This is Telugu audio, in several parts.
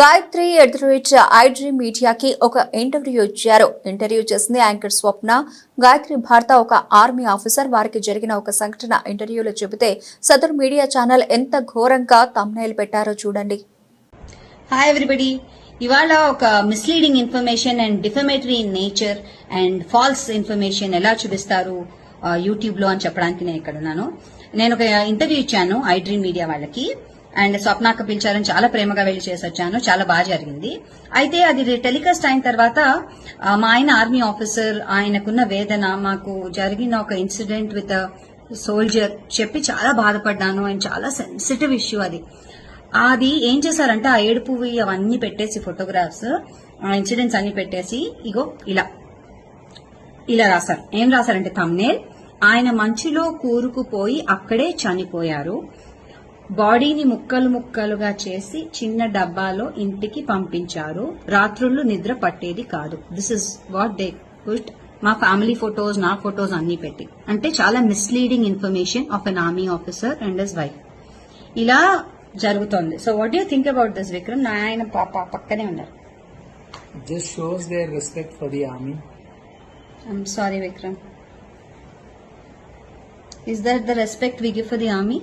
గాయత్రి ఎడ్రిచ్ ఐడ్రీ మీడియాకి ఒక ఇంటర్వ్యూ ఇచ్చారు. ఇంటర్వ్యూ చేసింది యాంకర్ స్వప్న. గాయత్రి భారత ఒక ఆర్మీ ఆఫీసర్. వారికి జరిగిన ఒక సంఘటన ఇంటర్వ్యూలో చెబితే సదరు మీడియా ఛానల్ ఎంత ఘోరంగా తమ్నైల్ పెట్టారో చూడండి. హాయ్ ఎవ్రీబడి ఇవాళ ఒక misleading information and defamatory in nature and false information ఎలా చూపిస్తారు యూట్యూబ్లో అని చెప్పడానికి నేను ఇక్కడ ఉన్నాను. నేను ఒక ఇంటర్వ్యూ ఇచ్చాను ఐడ్రీమ్ మీడియా వాళ్ళకి. అండ్ స్వప్నాక పిలిచారని చాలా ప్రేమగా వెళ్ళి చేసి వచ్చాను చాలా బాగా జరిగింది. అయితే అది టెలికాస్ట్ అయిన తర్వాత మా ఆయన ఆర్మీ ఆఫీసర్ ఆయనకున్న వేదన మాకు జరిగిన ఒక ఇన్సిడెంట్ విత్ సోల్జర్ చెప్పి చాలా బాధపడ్డాను. అండ్ చాలా సెన్సిటివ్ ఇష్యూ అది. అది ఏం చేశారంటే ఆ ఏడుపువి అవన్నీ పెట్టేసి ఫోటోగ్రాఫ్స్ ఆ ఇన్సిడెంట్స్ అన్ని పెట్టేసి ఇగో ఇలా. ఇలా రాశారు. ఏం రాశారంటే తమ్నేల్ ఆయన మంచులో కూరుకుపోయి అక్కడే చనిపోయారు. బాడీని ముక్కలు ముక్కలుగా చేసి చిన్న డబ్బాలో ఇంటికి పంపించారు. రాత్రుళ్ళు నిద్ర పట్టేది కాదు. This is what they put మా ఫ్యామిలీ ఫొటోస్ నా ఫొటోస్ అన్ని పెట్టి. అంటే చాలా misleading information of an army officer and his wife ఇలా జరుగుతోంది. So what you think about this Vikram నా ఆయన పాప పక్కనే ఉన్నారు. This shows their respect for the army. I'm sorry Vikram is that the respect we give for the army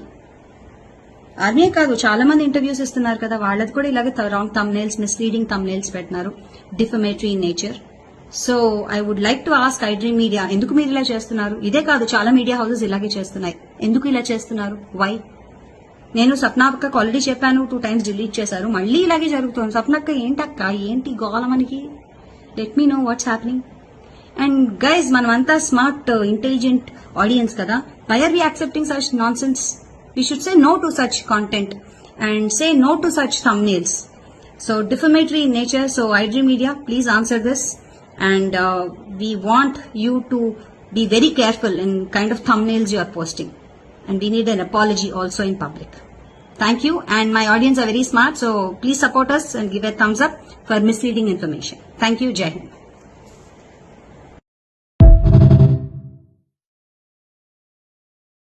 army కాదు చాలా మంది ఇంటర్వ్యూస్ ఇస్తున్నారు కదా వాళ్ళది కూడా ఇలాగే రాంగ్ తమ్నేల్స్ మిస్లీడింగ్ తమ్నేల్స్ పెట్టినారు. Defamatory in nature so I would like to ask iDream media ఎందుకు మీరు ఇలా చేస్తున్నారు? ఇదే కాదు చాలా మీడియా హౌసెస్ ఇలాగే చేస్తున్నాయి. ఎందుకు ఇలా చేస్తున్నారు? వై నేను సప్నాక్క ఆల్రెడీ చెప్పాను టూ టైమ్స్ డిలీట్ చేశారు. మళ్ళీ ఇలాగే జరుగుతుంది. సప్నక్క ఏంటక్క? ఏంటి గోల మనకి? Let me know what's happening and guys మనమంతా స్మార్ట్ ఇంటెలిజెంట్ ఆడియన్స్ కదా. Why are we accepting such nonsense we should say no to such content and say no to such thumbnails. So defamatory in nature. So iDream Media, please answer this. And uh, we want you to be very careful in kind of thumbnails you are posting. And we need an apology also in public. Thank you. And my audience are very smart. So please support us and give a thumbs up for misleading information. Thank you. Jai Hind.